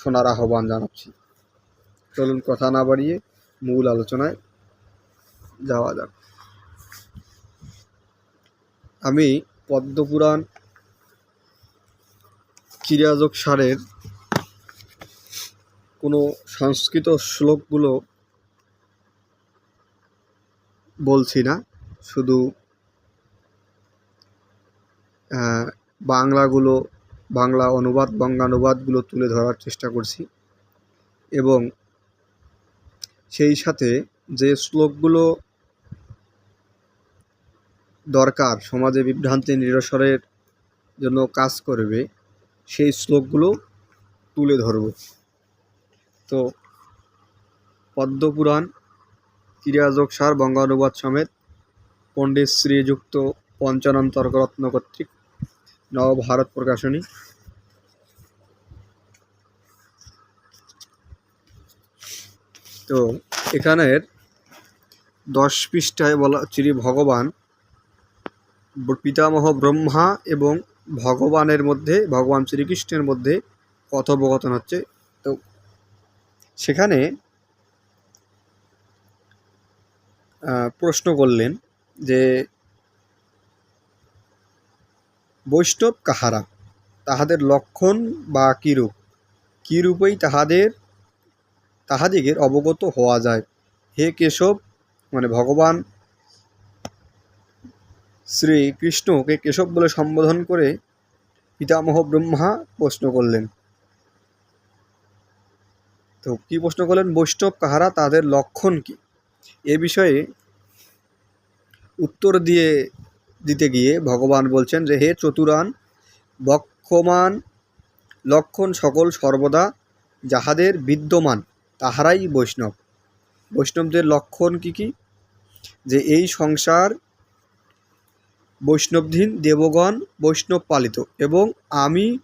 শোনার আহ্বান জানাচ্ছি। চলুন কথা না বাড়িয়ে মূল আলোচনায় যাওয়া যাক। আমি পদ্মপুরাণ ক্রিয়াযোগ সারের কোনো সংস্কৃত শ্লোকগুলো বলছি না। শুধু বাংলাগুলো বাংলা অনুবাদ বঙ্গানুবাদগুলো তুলে ধরার চেষ্টা করছি। এবং সেই সাথে যে শ্লোকগুলো দরকার সমাজে বিভ্রান্তি নিরসনের জন্য কাজ করবে, সেই শ্লোকগুলো তুলে ধরব। তো পদ্মপুরাণ ক্রিয়াযোগ সার, বঙ্গানুবাদ সমেত পণ্ডিত শ্রীযুক্ত পঞ্চানন্তর্ক রত্ন কর্তৃক নবভারত প্রকাশনী। তো এখানের দশ পৃষ্ঠায় বলা, শ্রী ভগবান পিতামহ ব্রহ্মা এবং ভগবানের মধ্যে, ভগবান শ্রীকৃষ্ণের মধ্যে কথোপকথন হচ্ছে। তো সেখানে প্রশ্ন করলেন যে বৈষ্ণব কাহারা? তাহাদের লক্ষণ বা কিরূপ? কীরূপেই তাহাদের, তাহাদিগের অবগত হওয়া যায়। হে কেশব মানে ভগবান শ্রীকৃষ্ণকে কেশব বলে সম্বোধন করে পিতামহ ব্রহ্মা প্রশ্ন করলেন। তো কি প্রশ্ন করলেন? বৈষ্ণব কাহারা, তাদের লক্ষণ কি? এ বিষয়ে উত্তর দিয়ে দিতে গিয়ে ভগবান বলছেন যে, হে চতুরান, বক্ষমান, লক্ষণ সকল সর্বদা যাহাদের বিদ্যমান, তাহারাই বৈষ্ণব। বৈষ্ণবদের লক্ষণ কি কি? যে, এই সংসার বৈষ্ণবধীন দেবগণ বৈষ্ণব পালিত এবং আমি,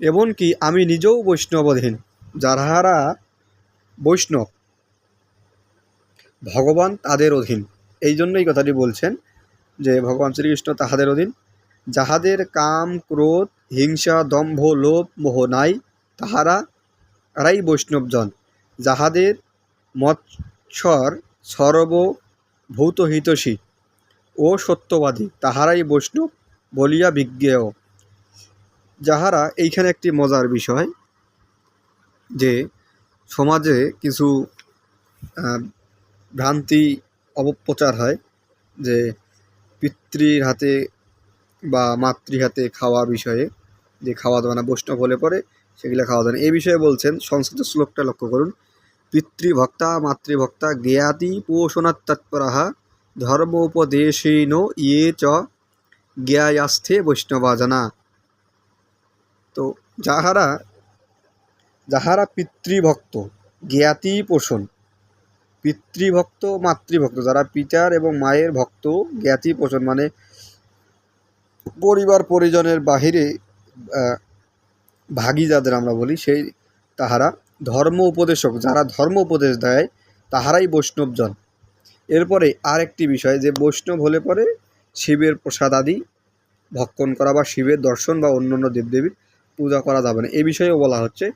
এমনকি আমি নিজেও বৈষ্ণবধীন, যাহারা বৈষ্ণব, ভগবান তাদের অধীন। এই জন্যই কথাটি বলছেন যে ভগবান শ্রীকৃষ্ণ তাহাদের অধীন, যাহাদের কাম, ক্রোধ, হিংসা, দম্ভ, লোভ, মোহ নাই, তাহারা তারাই বৈষ্ণবজন। যাহাদের মৎসর সর্বভূতহিতসী ও সত্যবাদী, তাহারাই বৈষ্ণব বলিয়া বিজ্ঞেয়। যাহারা এইখানে একটি মজার বিষয় যে সমাজে কিছু ভ্রান্তি অপপ্রচার হয় যে পিতৃর হাতে বা মাতৃ হাতে খাওয়া বিষয়ে যে খাওয়া দাওয়া না, বৈষ্ণব হলে পরে সেগুলো খাওয়া দাওয়া এই বিষয়ে বলছেন, সংস্কৃত শ্লোকটা লক্ষ্য করুন। পিতৃভক্তা, মাতৃভক্তা, জ্ঞাতি পোষণাৎ তৎপরাহা ধর্মোপদেশেন ইয়ে চ, জ্ঞায়াস্থে বৈষ্ণবা জানা তো যাহারা যাহারা পিতৃভক্ত, জ্ঞাতি পোষণ পিতৃভক্ত, মাতৃভক্ত, যারা পিতার এবং মায়ের ভক্ত, জ্ঞাতি পোষণ মানে পরিবার পরিজনের বাহিরে ভাগী যাদের আমরা বলি, সেই তাহারা ধর্ম উপদেশক, যারা ধর্ম উপদেশ দেয়, তাহারাই বৈষ্ণবজন। এরপরে আরেকটি বিষয়, যে বৈষ্ণব হলে পরে শিবের প্রসাদ আদি ভক্ষণ করা বা শিবের দর্শন বা অন্যান্য দেবদেবীর পূজা করা যাবে না। এ বিষয়েও বলা হচ্ছে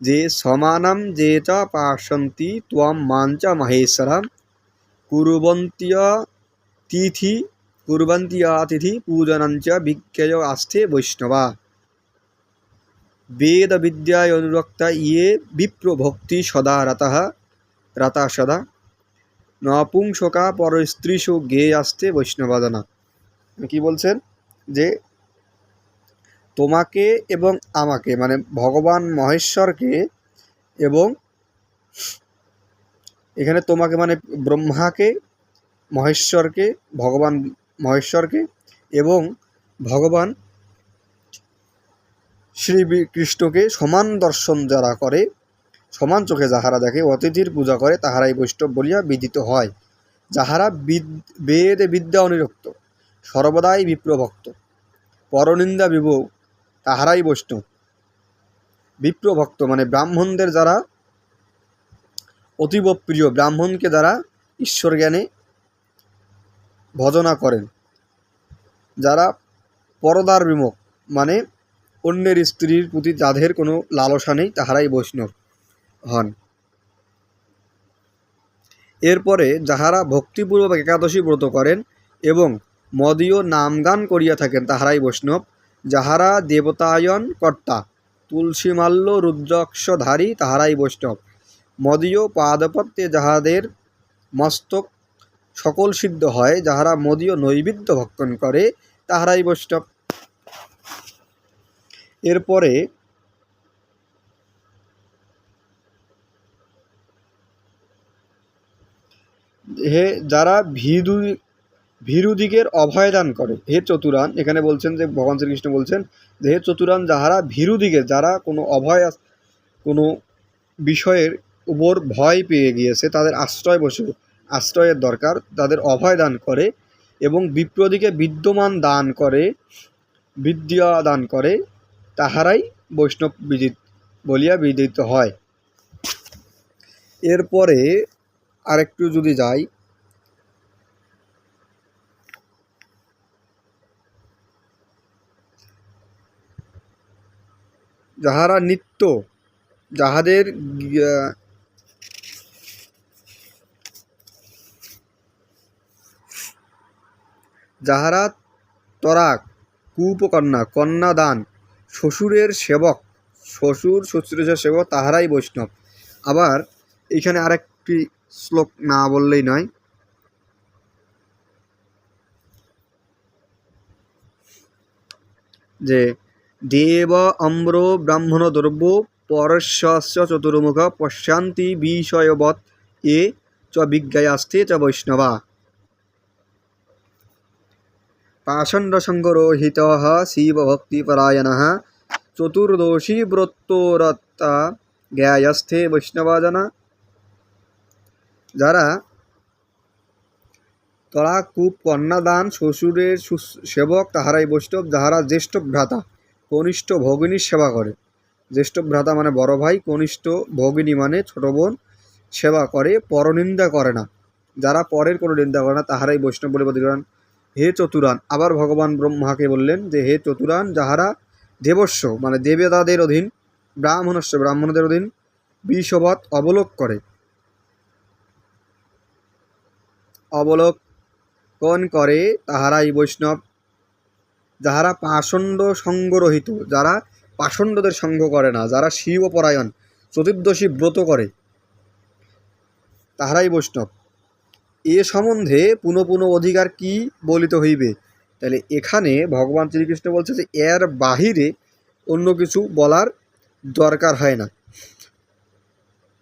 যে সমানাম যে চ পাশন্তি ত্বম মাঞ্চ মাহেশ্বরাম। কুরবন্তীয় তিথি, কুর্বন্তীয়া তিথি পূজনঞ্চ বিজ্ঞেয় আস্থে বৈষ্ণবা। বেদ বিদ্যায় অনুরক্তা ইয়ে বিপ্রভক্তি সদা রতः, রতা সদা। নপুংসকা পরস্ত্রীষু গে আসতে বৈষ্ণবাদনা। কি বলছেন? যে তোমাকে এবং আমাকে মানে ভগবান মহেশ্বরকে এবং এখানে তোমাকে মানে ব্রহ্মাকে, মহেশ্বরকে, ভগবান মহেশ্বরকে এবং ভগবান শ্রী কৃষ্ণকে সমান দর্শন যারা করে, সমান চোখে যাহারা দেখে, অতিথির পূজা করে, তাহারাই বৈষ্ণব বলিয়া বিদিত হয়। যাহারা বিদ- বেদ বিদ্যা অনিরক্ত, সর্বদাই বিপ্রভক্ত পরনিন্দা বিভো তাহারাই বৈষ্ণব বিপ্রভক্ত মানে ব্রাহ্মণদের যারা অতীব প্রিয়, ব্রাহ্মণকে যারা ঈশ্বর জ্ঞানে ভজনা করেন, যারা পরদার বিমুখ মানে অন্যের স্ত্রীর প্রতি যাদের কোনো লালসা নেই, তাহারাই বৈষ্ণব হন। এরপরে যাহারা ভক্তিপূর্বক একাদশী ব্রত করেন এবং মদীয় নামগান করিয়া থাকেন, তাহারাই বৈষ্ণব যাহারা দেবতায়ন কর্তা তুলসীমাল্য রুদ্রাক্ষধারী, তাহারাই বৈষ্ণব। মদীয় পাদপত্যে যাহাদের মস্তক সকল সিদ্ধ হয়, যাহারা মদীয় নৈবেদ্য ভক্ষণ করে, তাহারাই বৈষ্ণব। এরপরে হে যারা ভীরু ভীরুদিগের অভয় দান করে। হে চতুরান, এখানে বলছেন যে, ভগবান শ্রীকৃষ্ণ বলছেন যে, হে চতুরান, যাহারা ভীরুদিগের যারা কোনো অভয় কোনো বিষয়ের উপর ভয় পেয়ে গিয়েছে, তাদের আশ্রয় বসে, আশ্রয়ের দরকার, তাদের অভয় দান করে এবং বিপ্রদিকে বিদ্যমান দান করে, বিদ্যা দান করে, তাহারাই বৈষ্ণব বিদিত বলিয়া বিদিত হয়। এরপরে আরেকটু যদি যাই যাহারা নিত্য, যাহাদের যাহারা তরাক, কূপকন্যা, কন্যাদান, শ্বশুরের সেবক, শ্বশুর, শ্বশুরের সেবক, তাহারাই বৈষ্ণব। আবার এখানে আরেকটি শ্লোক না বললেই নয়। যে দেব অম্র ব্রাহ্মণ দ্রব্য পরস্য চতুর্মুখ পশ্যান্তি বিষয়বৎ এ চ বিজ্ঞায়াস্তে চ বৈষ্ণবা। পাষণ্ডসঙ্গরোহিত শিবভক্তিপরায়ণ চতুর্দোষী ব্রতোরত্তা জ্ঞায়স্থে বৈষ্ণবাজনা। যারা তরা কূপ কন্যাদান, শ্বশুরের সেবক, তাহারাই বৈষ্ণব, যাহারা জ্যেষ্ঠ ভ্রাতা। কনিষ্ঠ ভগিনীর সেবা করে। জ্যেষ্ঠ ভ্রাতা মানে বড় ভাই, কনিষ্ঠ ভগিনী মানে ছোট বোন সেবা করে, পরনিন্দা করে না। যারা পরের কোনো নিন্দা করে না, তাহারাই বৈষ্ণব বলে প্রতিষ্ঠান হে চতুরান, আবার ভগবান ব্রহ্মাকে বললেন যে, হে চতুরান, যাহারা দেবস্ব মানে দেবতাদের অধীন ব্রাহ্মণস্য ব্রাহ্মণদের অধীন বিষবৎ অবলোক করে। অবলোকন করে, তাহারাই বৈষ্ণব যাহারা পাষণ্ড সঙ্গরহিত, যারা পাষণ্ডদের সঙ্গ করে না, যারা শিবপরায়ণ, চতুর্দশী ব্রত করে, তাহারাই বৈষ্ণব। এ সম্বন্ধে পুনঃ পুনঃ অধিকার কি বলিতে হইবে? তাহলে এখানে ভগবান শ্রীকৃষ্ণ বলছে যে, এর বাহিরে অন্য কিছু বলার দরকার হয় না।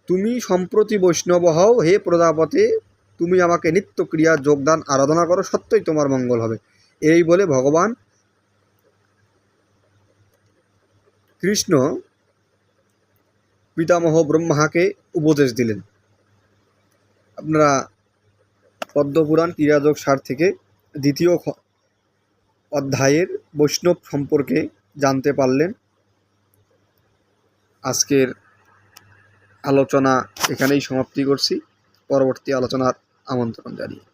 তুমি সম্প্রতি বৈষ্ণব হও, হে প্রজাপতে, তুমি আমাকে নিত্য ক্রিয়া যোগদান, আরাধনা করো, সত্যই তোমার মঙ্গল হবে। এই বলে ভগবান কৃষ্ণ পিতামহ ব্রহ্মাকে উপদেশ দিলেন। আপনারা পদ্মপুরাণ ক্রিয়াযোগ সার থেকে দ্বিতীয় অধ্যায়ের বৈষ্ণব সম্পর্কে জানতে পারলেন। আজকের আলোচনা এখানেই সমাপ্তি করছি। পরবর্তী আলোচনার আমন্ত্রণ জানিয়ে।